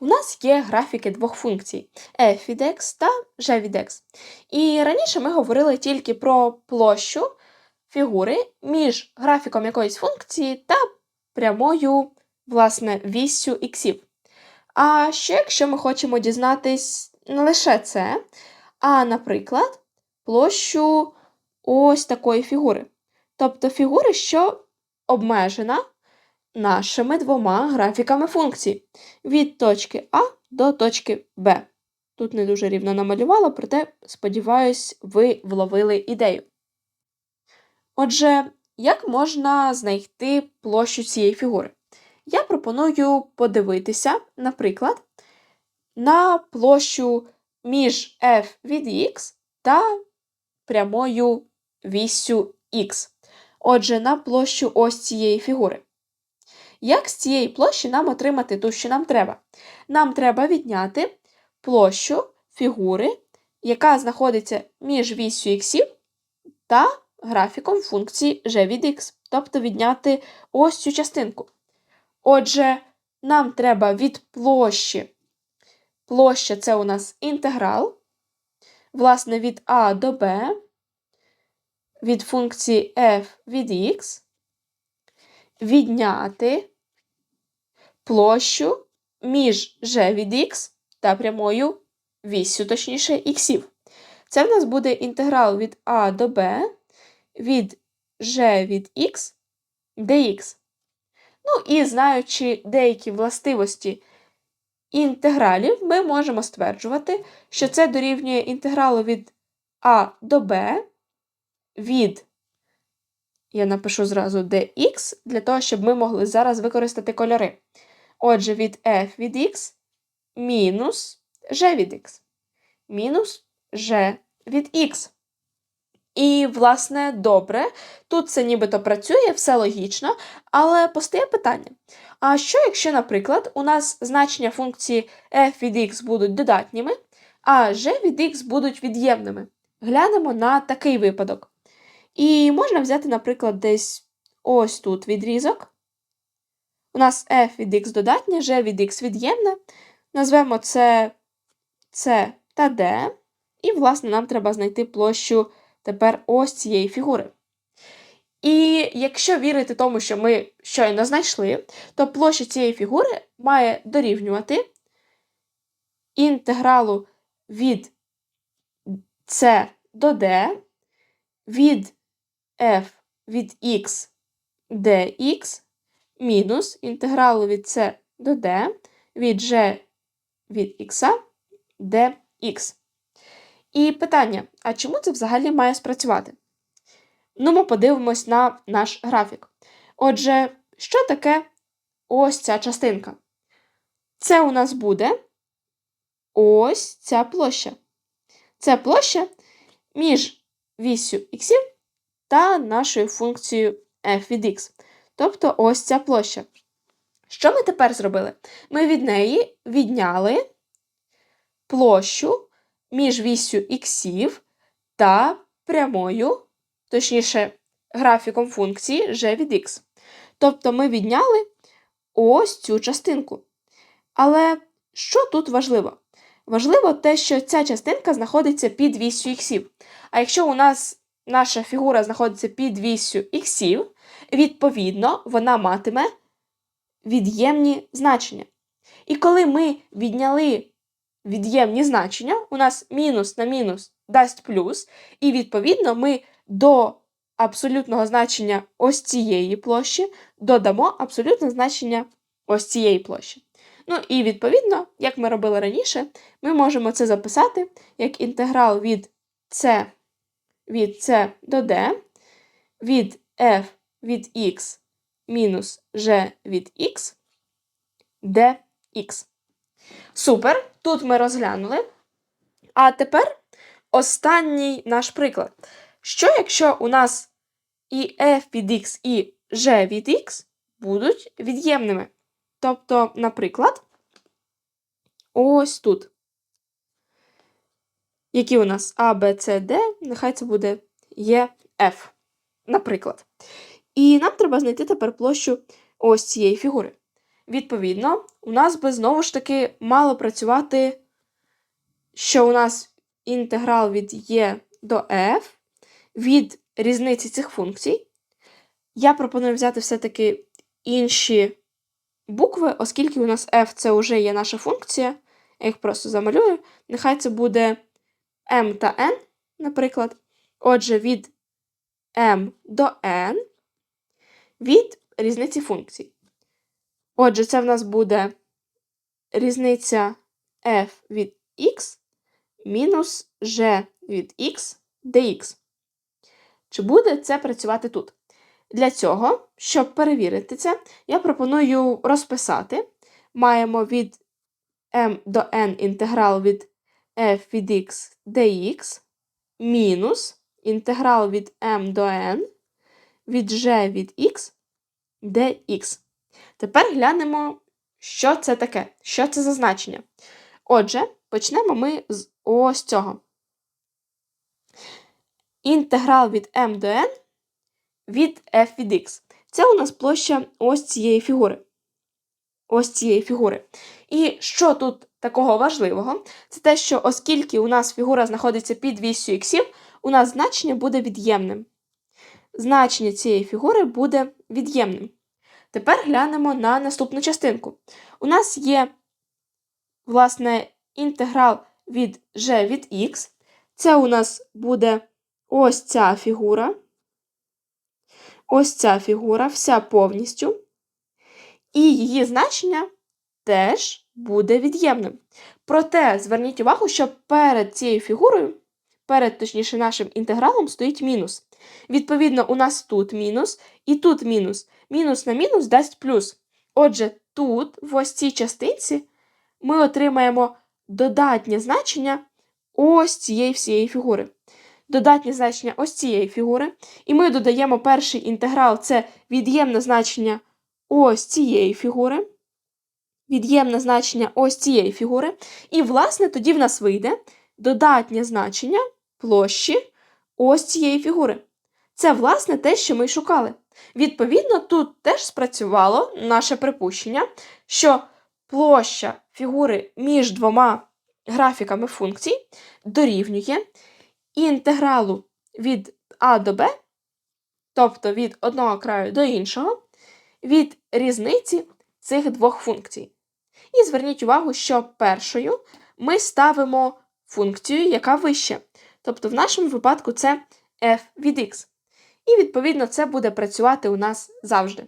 у нас є графіки двох функцій f та g. І раніше ми говорили тільки про площу фігури між графіком якоїсь функції та прямою, власне, віссю іксів. А ще якщо ми хочемо дізнатись не лише це, а, наприклад, площу ось такої фігури. Тобто фігури, що обмежена нашими двома графіками функцій від точки А до точки Б. Тут не дуже рівно намалювала, проте, сподіваюсь, ви вловили ідею. Отже, як можна знайти площу цієї фігури? Я пропоную подивитися, наприклад, на площу між f від x та прямою віссю x. Отже, на площу ось цієї фігури. Як з цієї площі нам отримати ту, що нам треба? Нам треба відняти площу фігури, яка знаходиться між віссю іксів та графіком функції g від x, тобто відняти ось цю частинку. Отже, нам треба від площі. Площа це у нас інтеграл, власне, від А до Б, від функції f від x, відняти площу між g від x та прямою віссю, точніше, іксів. Це в нас буде інтеграл від А до Б від g від x dx. Ну і знаючи деякі властивості інтегралів, ми можемо стверджувати, що це дорівнює інтегралу від А до Б від, я напишу зразу dx, для того, щоб ми могли зараз використати кольори. Отже, від f від x мінус g від x. Мінус g від x. І, власне, добре, тут це нібито працює, все логічно, але постає питання. А що, якщо, наприклад, у нас значення функції f від x будуть додатніми, а g від x будуть від'ємними? Глянемо на такий випадок. І можна взяти, наприклад, десь ось тут відрізок. У нас f від x додатнє, g від x від'ємне. Назвемо це c та d. І, власне, нам треба знайти площу тепер ось цієї фігури. І якщо вірити тому, що ми щойно знайшли, то площа цієї фігури має дорівнювати інтегралу від c до d від f від x dx мінус інтегралу від c до d від g від x dx. І питання: а чому це взагалі має спрацювати? Ну, ми подивимось на наш графік. Отже, що таке ось ця частинка? Це у нас буде ось ця площа. Це площа між вісю х та нашою функцією f від x. Тобто ось ця площа. Що ми тепер зробили? Ми від неї відняли площу між вісю іксів та прямою, точніше, графіком функції g від x. Тобто ми відняли ось цю частинку. Але що тут важливо? Важливо те, що ця частинка знаходиться під вісю іксів. А якщо у нас наша фігура знаходиться під вісю іксів, відповідно, вона матиме від'ємні значення. І коли ми відняли від'ємні значення, у нас мінус на мінус дасть плюс, і, відповідно, ми до абсолютного значення ось цієї площі додамо абсолютне значення ось цієї площі. Ну і відповідно, як ми робили раніше, ми можемо це записати як інтеграл від c від c до d, від f від x мінус g від x dx. Супер! Тут ми розглянули. А тепер останній наш приклад. Що, якщо у нас і f від x, і g від x будуть від'ємними? Тобто, наприклад, ось тут. Які у нас А, Б, С, Д, нехай це буде Е, Ф, наприклад. І нам треба знайти тепер площу ось цієї фігури. Відповідно, у нас би знову ж таки мало працювати, що у нас інтеграл від Є до F від різниці цих функцій. Я пропоную взяти все-таки інші букви, оскільки у нас f це вже є наша функція. Я їх просто замалюю. Нехай це буде m та n, наприклад. Отже, від m до n від різниці функцій. Отже, це в нас буде різниця f від x мінус g від x dx. Чи буде це працювати тут? Для цього, щоб перевірити це, я пропоную розписати. Маємо від m до n інтеграл від f від x dx мінус інтеграл від m до n від g від x dx. Тепер глянемо, що це таке, що це за значення. Отже, почнемо ми з ось цього. Інтеграл від m до n від f від x. Це у нас площа ось цієї фігури. Ось цієї фігури. І що тут такого важливого? Це те, що оскільки у нас фігура знаходиться під вісю іксів, у нас значення буде від'ємним. Значення цієї фігури буде від'ємним. Тепер глянемо на наступну частинку. У нас є, власне, інтеграл від g від x. Це у нас буде ось ця фігура. Ось ця фігура, вся повністю. І її значення теж буде від'ємним. Проте зверніть увагу, що перед цією фігурою, перед, точніше, нашим інтегралом стоїть мінус. Відповідно, у нас тут мінус і тут мінус. Мінус на мінус дасть плюс. Отже, тут, в ось цій частинці, ми отримаємо додатнє значення ось цієї всієї фігури. Додатнє значення ось цієї фігури. І ми додаємо перший інтеграл це від'ємне значення ось цієї фігури. Від'ємне значення ось цієї фігури. І, власне, тоді в нас вийде додатнє значення площі ось цієї фігури. Це, власне, те, що ми шукали. Відповідно, тут теж спрацювало наше припущення, що площа фігури між двома графіками функцій дорівнює інтегралу від А до Б, тобто від одного краю до іншого, від різниці цих двох функцій. І зверніть увагу, що першою ми ставимо функцію, яка вище. Тобто, в нашому випадку це f від x. І, відповідно, це буде працювати у нас завжди.